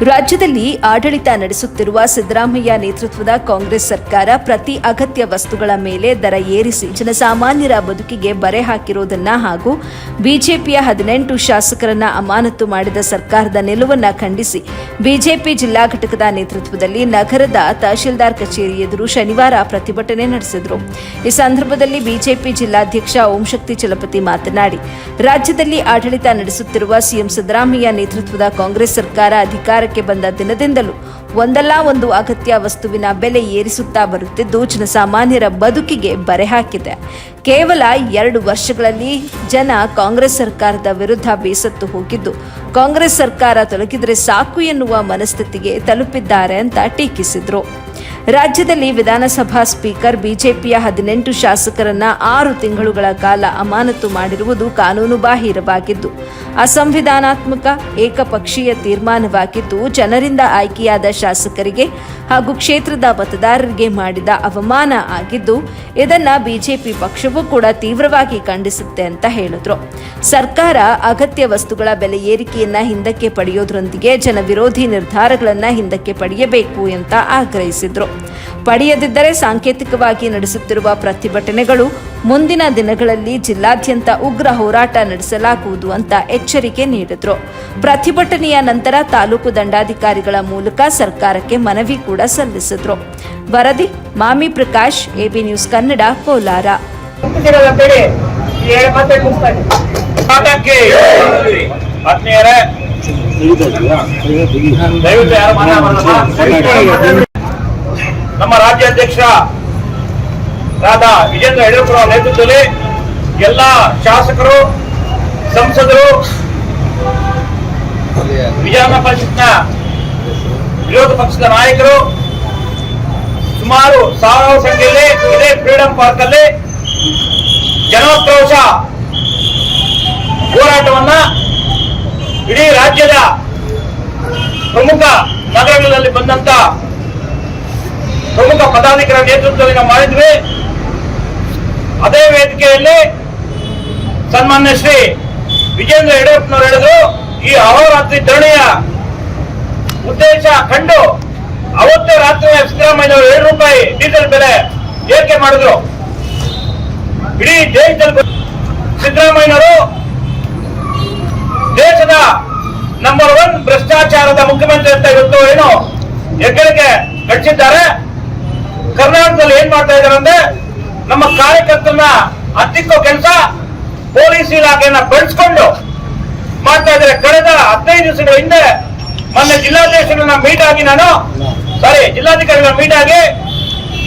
ರಾಜ್ಯದಲ್ಲಿ ಆಡಳಿತ ನಡೆಸುತ್ತಿರುವ ಸಿದ್ದರಾಮಯ್ಯ ನೇತೃತ್ವದ ಕಾಂಗ್ರೆಸ್ ಸರ್ಕಾರ ಪ್ರತಿ ಅಗತ್ಯ ವಸ್ತುಗಳ ಮೇಲೆ ದರ ಏರಿಸಿ ಜನಸಾಮಾನ್ಯರ ಬದುಕಿಗೆ ಬರೆ ಹಾಕಿರುವುದನ್ನ ಹಾಗೂ ಬಿಜೆಪಿಯ ಹದಿನೆಂಟು ಶಾಸಕರನ್ನ ಅಮಾನತು ಮಾಡಿದ ಸರ್ಕಾರದ ನಿಲುವನ್ನ ಖಂಡಿಸಿ ಬಿಜೆಪಿ ಜಿಲ್ಲಾ ಘಟಕದ ನೇತೃತ್ವದಲ್ಲಿ ನಗರದ ತಹಶೀಲ್ದಾರ್ ಕಚೇರಿ ಎದುರು ಶನಿವಾರ ಪ್ರತಿಭಟನೆ ನಡೆಸಿದರು. ಈ ಸಂದರ್ಭದಲ್ಲಿ ಬಿಜೆಪಿ ಜಿಲ್ಲಾಧ್ಯಕ್ಷ ಓಂಶಕ್ತಿ ಚಲಪತಿ ಮಾತನಾಡಿ, ರಾಜ್ಯದಲ್ಲಿ ಆಡಳಿತ ನಡೆಸುತ್ತಿರುವ ಸಿಎಂ ಸಿದ್ದರಾಮಯ್ಯ ನೇತೃತ್ವದ ಕಾಂಗ್ರೆಸ್ ಸರ್ಕಾರ ಅಧಿಕಾರಕ್ಕೆ ಬಂದ ದಿನದಿಂದಲೂ ಒಂದಲ್ಲ ಒಂದು ಅಗತ್ಯ ವಸ್ತುವಿನ ಬೆಲೆ ಏರಿಸುತ್ತಾ ಬರುತ್ತಿದ್ದು, ಜನಸಾಮಾನ್ಯರ ಬದುಕಿಗೆ ಬರೆ ಹಾಕಿದೆ. ಕೇವಲ ಎರಡು ವರ್ಷಗಳಲ್ಲಿ ಜನ ಕಾಂಗ್ರೆಸ್ ಸರ್ಕಾರದ ವಿರುದ್ಧ ಬೇಸತ್ತು ಹೋಗಿದ್ದು, ಕಾಂಗ್ರೆಸ್ ಸರ್ಕಾರ ತೊಲಗಿದರೆ ಸಾಕು ಎನ್ನುವ ಮನಸ್ಥಿತಿಗೆ ತಲುಪಿದ್ದಾರೆ ಅಂತ ಟೀಕಿಸಿದ್ರು. ರಾಜ್ಯದಲ್ಲಿ ವಿಧಾನಸಭಾ ಸ್ಪೀಕರ್ ಬಿಜೆಪಿಯ ಹದಿನೆಂಟು ಶಾಸಕರನ್ನ ಆರು ತಿಂಗಳುಗಳ ಕಾಲ ಅಮಾನತು ಮಾಡಿರುವುದು ಕಾನೂನು ಬಾಹಿರವಾಗಿದ್ದು ಅಸಂವಿಧಾನಾತ್ಮಕ, ಏಕಪಕ್ಷೀಯ ತೀರ್ಮಾನವಾಗಿದ್ದು ಜನರಿಂದ ಆಯ್ಕೆಯಾದ ಶಾಸಕರಿಗೆ ಹಾಗೂ ಕ್ಷೇತ್ರದ ಮತದಾರರಿಗೆ ಮಾಡಿದ ಅವಮಾನ ಆಗಿದ್ದು, ಇದನ್ನ ಬಿಜೆಪಿ ಪಕ್ಷವೂ ಕೂಡ ತೀವ್ರವಾಗಿ ಖಂಡಿಸುತ್ತೆ ಅಂತ ಹೇಳಿದ್ರು. ಸರ್ಕಾರ ಅಗತ್ಯ ವಸ್ತುಗಳ ಬೆಲೆ ಏರಿಕೆಯನ್ನ ಹಿಂದಕ್ಕೆ ಪಡೆಯೋದ್ರೊಂದಿಗೆ ಜನವಿರೋಧಿ ನಿರ್ಧಾರಗಳನ್ನ ಹಿಂದಕ್ಕೆ ಪಡೆಯಬೇಕು ಅಂತ ಆಗ್ರಹಿಸಿದ್ರು. ಪಡೆಯದಿದ್ದರೆ ಸಾಂಕೇತಿಕವಾಗಿ ನಡೆಸುತ್ತಿರುವ ಪ್ರತಿಭಟನೆಗಳು ಮುಂದಿನ ದಿನಗಳಲ್ಲಿ ಜಿಲ್ಲಾದ್ಯಂತ ಉಗ್ರ ಹೋರಾಟ ನಡೆಸಲಾಗುವುದು ಅಂತ ಎಚ್ಚರಿಕೆ ನೀಡಿದ್ರು. ಪ್ರತಿಭಟನೆಯ ನಂತರ ತಾಲೂಕು ದಂಡಾಧಿಕಾರಿಗಳ ಮೂಲಕ ಸರ್ಕಾರಕ್ಕೆ ಮನವಿ ಕೂಡ ಸಲ್ಲಿಸಿದ್ರು. ವರದಿ, ಮಾಮಿ ಪ್ರಕಾಶ್, ಎಬಿ ನ್ಯೂಸ್ ಕನ್ನಡ, ಕೋಲಾರ. ನಮ್ಮ ರಾಜ್ಯಾಧ್ಯಕ್ಷರಾದ ವಿಜೇಂದ್ರ ಯಡಿಯೂರಪ್ಪ ಅವರ ನೇತೃತ್ವದಲ್ಲಿ ಎಲ್ಲ ಶಾಸಕರು, ಸಂಸದರು, ವಿಧಾನ ಪರಿಷತ್ನ ವಿರೋಧ ಪಕ್ಷದ ನಾಯಕರು ಸುಮಾರು ಸಾವಿರಾರು ಸಂಖ್ಯೆಯಲ್ಲಿ ಇದೇ ಫ್ರೀಡಂ ಪಾರ್ಕ್ ಅಲ್ಲಿ ಜನಾಕ್ರೋಶ ಹೋರಾಟವನ್ನ ಇಡೀ ರಾಜ್ಯದ ಪ್ರಮುಖ ನಗರಗಳಲ್ಲಿ ಬಂದಂತ ಪದಾಧಿಕಾರಿ ನೇತೃತ್ವದಲ್ಲಿ ನಾವು ಮಾಡಿದ್ವಿ. ಅದೇ ವೇದಿಕೆಯಲ್ಲಿ ಸನ್ಮಾನ್ಯ ಶ್ರೀ ವಿಜೇಂದ್ರ ಯಡಿಯೂರಪ್ಪನವರು ಹೇಳಿದ್ರು, ಈ ಅಹೋರಾತ್ರಿ ಧರಣಿಯ ಉದ್ದೇಶ ಕಂಡು ಅವತ್ತು ರಾತ್ರಿ ಸಿದ್ದರಾಮಯ್ಯವರು ಏಳು ರೂಪಾಯಿ ಡೀಸೆಲ್ ಬೆಲೆ ಏರಿಕೆ ಮಾಡಿದ್ರು. ಇಡೀ ದೇಶದಲ್ಲಿ ಸಿದ್ದರಾಮಯ್ಯನವರು ದೇಶದ ನಂಬರ್ ಒನ್ ಭ್ರಷ್ಟಾಚಾರದ ಮುಖ್ಯಮಂತ್ರಿ ಅಂತ ಇವತ್ತು ಏನು? ಹೆಗ್ಗಳಿಕೆ ಗಳಿಸಿದ್ದಾರೆ. ಕರ್ನಾಟಕದಲ್ಲಿ ಏನ್ ಮಾಡ್ತಾ ಇದ್ದಾರೆ ಅಂದ್ರೆ ನಮ್ಮ ಕಾರ್ಯಕರ್ತರನ್ನ ಹತ್ತಿಕ್ಕೋ ಕೆಲಸ ಪೊಲೀಸ್ ಇಲಾಖೆಯನ್ನ ಬೆಳೆಸ್ಕೊಂಡು ಮಾಡ್ತಾ ಇದ್ದಾರೆ. ಕಳೆದ ಹದಿನೈದು ದಿವಸಗಳ ಹಿಂದೆ ಮೊನ್ನೆ ಜಿಲ್ಲಾಧ್ಯಕ್ಷರನ್ನ ಮೀಟ್ ಆಗಿ ನಾನು ಸಾರಿ ಜಿಲ್ಲಾಧಿಕಾರಿಗಳ ಮೀಟ್ ಆಗಿ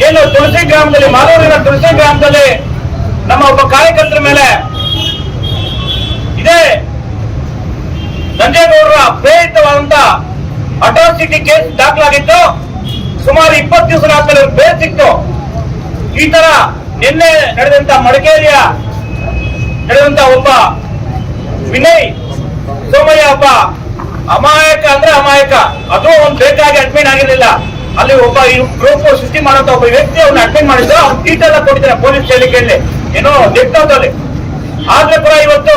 ಏನು ತುಳಸಿ ಗ್ರಾಮದಲ್ಲಿ ಮಾಲೂರಿನ ತುಳಸಿ ಗ್ರಾಮದಲ್ಲಿ ನಮ್ಮ ಒಬ್ಬ ಕಾರ್ಯಕರ್ತರ ಮೇಲೆ ಇದೇ ನಂಜೇಗೌಡರ ಪ್ರೇರಿತವಾದಂತ ಅಟ್ರಾಸಿಟಿ ಕೇಸ್ ದಾಖಲಾಗಿತ್ತು. ಸುಮಾರು ಇಪ್ಪತ್ತು ದಿವಸ ಆದ್ಮೇಲೆ ಬೇರೆ ಸಿಕ್ತು. ಈ ತರ ನಿನ್ನೆ ನಡೆದಂತ ಮಡಿಕೇರಿಯ ನಡೆದಂತ ಒಬ್ಬ ವಿನಯ್ ಸೋಮಯ್ಯ ಒಬ್ಬ ಅಮಾಯಕ ಅಂದ್ರೆ ಅಮಾಯಕ. ಅದು ಒಂದು ಬೇಕಾಗಿ ಅಡ್ಮಿಟ್ ಆಗಿರ್ಲಿಲ್ಲ. ಅಲ್ಲಿ ಒಬ್ಬ ಗ್ರೂಪ್ ಸೃಷ್ಟಿ ಮಾಡುವಂತ ಒಬ್ಬ ವ್ಯಕ್ತಿ ಅವ್ನ ಅಡ್ಮಿಟ್ ಮಾಡಿದ್ರು. ಅವ್ನು ಟೀಟ್ ಎಲ್ಲ ಕೊಟ್ಟಿದ್ದಾರೆ ಪೊಲೀಸ್ ಹೇಳಿಕೆಯಲ್ಲಿ ಏನೋ ದಿಟ್ಟದಲ್ಲಿ ಆದ್ರೆ ಕೂಡ ಇವತ್ತು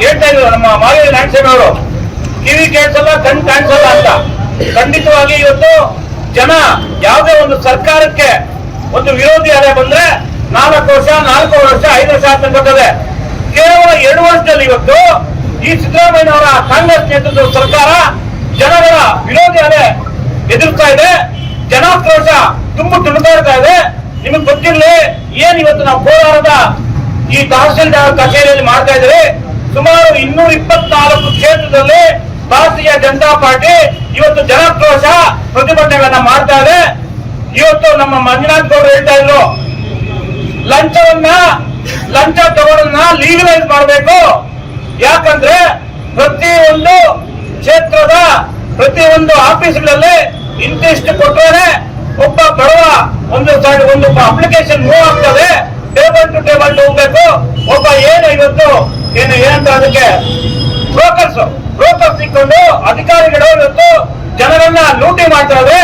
ಹೇಳ್ತಾ ಇದ್ರು ನಮ್ಮ ಮಾಗೇರಿ ನಾರಾಯಣ ಅವರು, ಕಿವಿ ಕೇಳಿಸಲ್ಲ ಕಣ್ ಕಾಣಿಸಲ್ಲ ಅಂತ. ಖಂಡಿತವಾಗಿ ಇವತ್ತು ಜನ ಯಾವುದೇ ಒಂದು ಸರ್ಕಾರಕ್ಕೆ ಒಂದು ವಿರೋಧಿ ಅಲೆ ಬಂದ್ರೆ ನಾಲ್ಕು ವರ್ಷ ನಾಲ್ಕು ವರ್ಷ, ಐದು ವರ್ಷ ಆತಂಕ ಬರ್ತದೆ. ಕೇವಲ ಎರಡು ವರ್ಷದಲ್ಲಿ ಇವತ್ತು ಈ ಸಿದ್ದರಾಮಯ್ಯನವರ ಕಾಂಗ್ರೆಸ್ ನೇತೃತ್ವದ ಸರ್ಕಾರ ಜನಗಳ ವಿರೋಧಿ ಅಲೆ ಎದುರ್ತಾ ಇದೆ. ಜನಾಕ್ರೋಶ ತುಂಬು ಇರ್ತಾ ಇದೆ. ನಿಮಗೆ ಗೊತ್ತಿರಲಿ, ಏನ್ ಇವತ್ತು ನಾವು ಕೋಲಾರದ ಈ ತಹಸೀಲ್ದಾರ್ ಕಚೇರಿಯಲ್ಲಿ ಮಾಡ್ತಾ ಇದ್ದೀವಿ? ಸುಮಾರು ಇನ್ನೂರ ಇಪ್ಪತ್ನಾಲ್ಕು ಕ್ಷೇತ್ರದಲ್ಲಿ ಭಾರತೀಯ ಜನತಾ ಪಾರ್ಟಿ ಇವತ್ತು ಜನಕ್ರೋಶ ಪ್ರತಿಭಟನೆಗಳನ್ನ ಮಾಡ್ತಾ ಇದೆ. ಇವತ್ತು ನಮ್ಮ ಮಂಜುನಾಥ್ ಗೌಡರು ಹೇಳ್ತಾ ಇದ್ರು, ಲಂಚವನ್ನ, ಲಂಚ ತಗೊಳ್ಳೋದನ್ನ ಲೀಗಲೈಸ್ ಮಾಡಬೇಕು. ಯಾಕಂದ್ರೆ ಪ್ರತಿಯೊಂದು ಕ್ಷೇತ್ರದ ಪ್ರತಿಯೊಂದು ಆಫೀಸ್ಗಳಲ್ಲಿ ಇಂತಿಷ್ಟು ಕೊಟ್ಟರೆ ಒಬ್ಬ ಬಡವ ಒಂದು ಒಂದು ಅಪ್ಲಿಕೇಶನ್ ಮೂವ್ ಆಗ್ತದೆ. ಟೇಬಲ್ ಟು ಟೇಬಲ್ ಹೋಗ್ಬೇಕು. ಒಬ್ಬ ಏನು ಇವತ್ತು ಏನು ಏನಂತ ಅದಕ್ಕೆ ಬ್ರೋಕರ್ಸ್ ಬ್ರೋಕರ್ಸ್ ಸಿಕ್ಕೊಂಡು ಅಧಿಕಾರಿಗಳು ಇವತ್ತು ಜನರನ್ನ ಲೂಟಿ ಮಾಡ್ತಾರೆ